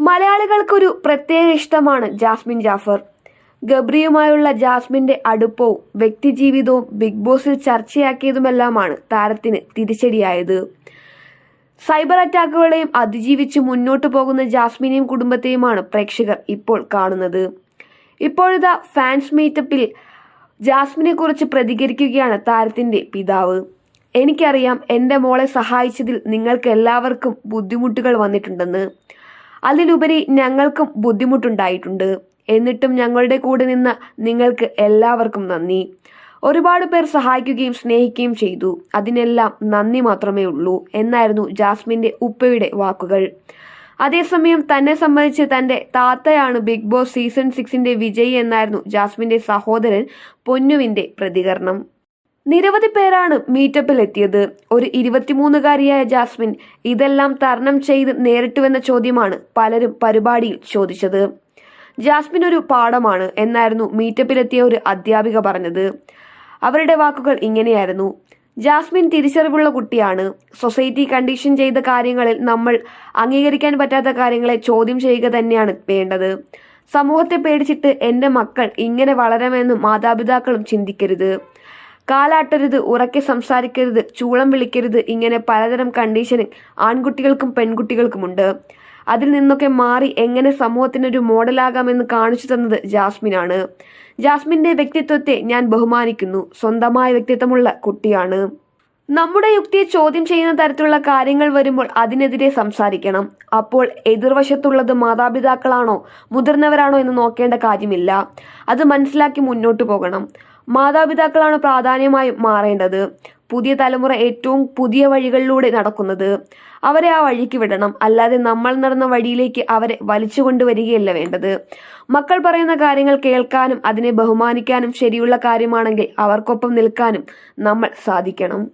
മലയാളികൾക്കൊരു പ്രത്യേക ഇഷ്ടമാണ് ജാസ്മിൻ ജാഫർ. ഗബ്രിയുമായുള്ള ജാസ്മിന്റെ അടുപ്പവും വ്യക്തിജീവിതവും ബിഗ് ബോസിൽ ചർച്ചയാക്കിയതുമെല്ലാമാണ് താരത്തിന് തിരിച്ചടിയായത്. സൈബർ അറ്റാക്കുകളെയും അതിജീവിച്ച് മുന്നോട്ടു പോകുന്ന ജാസ്മിനെയും കുടുംബത്തെയുമാണ് പ്രേക്ഷകർ ഇപ്പോൾ കാണുന്നത്. ഇപ്പോഴത്തെ ഫാൻസ് മീറ്റപ്പിൽ ജാസ്മിനെ കുറിച്ച് പ്രതികരിക്കുകയാണ് താരത്തിന്റെ പിതാവ്. എനിക്കറിയാം എന്റെ മോളെ സഹായിച്ചതിൽ നിങ്ങൾക്ക് എല്ലാവർക്കും ബുദ്ധിമുട്ടുകൾ വന്നിട്ടുണ്ടെന്ന്. അതിലുപരി ഞങ്ങൾക്കും ബുദ്ധിമുട്ടുണ്ടായിട്ടുണ്ട്. എന്നിട്ടും ഞങ്ങളുടെ കൂടെ നിന്ന് നിങ്ങൾക്ക് എല്ലാവർക്കും നന്ദി. ഒരുപാട് പേർ സഹായിക്കുകയും സ്നേഹിക്കുകയും ചെയ്തു. അതിനെല്ലാം നന്ദി മാത്രമേ ഉള്ളൂ എന്നായിരുന്നു ജാസ്മിന്റെ ഉപ്പയുടെ വാക്കുകൾ. അതേസമയം തന്നെ സംബന്ധിച്ച് തന്റെ താത്തയാണ് ബിഗ് ബോസ് സീസൺ സിക്സിന്റെ വിജയി എന്നായിരുന്നു ജാസ്മിന്റെ സഹോദരൻ പൊന്നുവിന്റെ പ്രതികരണം. നിരവധി പേരാണ് മീറ്റപ്പിൽ എത്തിയത് ഒരു ഇരുപത്തിമൂന്നുകാരിയായ ജാസ്മിൻ ഇതെല്ലാം തരണം ചെയ്ത് നേരിട്ടുവെന്ന ചോദ്യമാണ് പലരും പരിപാടിയിൽ ചോദിച്ചത്. ജാസ്മിൻ ഒരു പാഠമാണ് എന്നായിരുന്നു മീറ്റപ്പിലെത്തിയ ഒരു അധ്യാപിക പറഞ്ഞത്. അവരുടെ വാക്കുകൾ ഇങ്ങനെയായിരുന്നു. ജാസ്മിൻ തിരിച്ചറിവുള്ള കുട്ടിയാണ്. സൊസൈറ്റി കണ്ടീഷൻ ചെയ്ത കാര്യങ്ങളിൽ നമ്മൾ അംഗീകരിക്കാൻ പറ്റാത്ത കാര്യങ്ങളെ ചോദ്യം ചെയ്യുക തന്നെയാണ് വേണ്ടത്. സമൂഹത്തെ പേടിച്ചിട്ട് എന്റെ മക്കൾ ഇങ്ങനെ വളരണമെന്ന് മാതാപിതാക്കളും ചിന്തിക്കരുത്. കാലാട്ടരുത് ഉറക്കെ സംസാരിക്കരുത് ചൂളം വിളിക്കരുത് ഇങ്ങനെ പലതരം കണ്ടീഷനിൽ ആൺകുട്ടികൾക്കും പെൺകുട്ടികൾക്കുമുണ്ട്. അതിൽ നിന്നൊക്കെ മാറി എങ്ങനെ സമൂഹത്തിനൊരു മോഡലാകാമെന്ന് കാണിച്ചു തന്നത് ജാസ്മിനാണ്. ജാസ്മിന്റെ വ്യക്തിത്വത്തെ ഞാൻ ബഹുമാനിക്കുന്നു. സ്വന്തമായ വ്യക്തിത്വമുള്ള കുട്ടിയാണ്. നമ്മുടെ യുക്തിയെ ചോദ്യം ചെയ്യുന്ന തരത്തിലുള്ള കാര്യങ്ങൾ വരുമ്പോൾ അതിനെതിരെ സംസാരിക്കണം. അപ്പോൾ എതിർവശത്തുള്ളത് മാതാപിതാക്കളാണോ മുതിർന്നവരാണോ എന്ന് നോക്കേണ്ട കാര്യമില്ല. അത് മനസ്സിലാക്കി മുന്നോട്ട് പോകണം. മാതാപിതാക്കളാണ് പ്രാധാന്യമായി മാറേണ്ടത്. പുതിയ തലമുറ ഏറ്റവും പുതിയ വഴികളിലൂടെ നടക്കുന്നത്. അവരെ ആ വഴിക്ക് വിടണം. അല്ലാതെ നമ്മൾ നടന്ന വഴിയിലേക്ക് അവരെ വലിച്ചു കൊണ്ടുവരികയല്ല വേണ്ടത്. മക്കൾ പറയുന്ന കാര്യങ്ങൾ കേൾക്കാനും അതിനെ ബഹുമാനിക്കാനും ശരിയുള്ള കാര്യമാണെങ്കിൽ അവർക്കൊപ്പം നിൽക്കാനും നമ്മൾ സാധിക്കണം.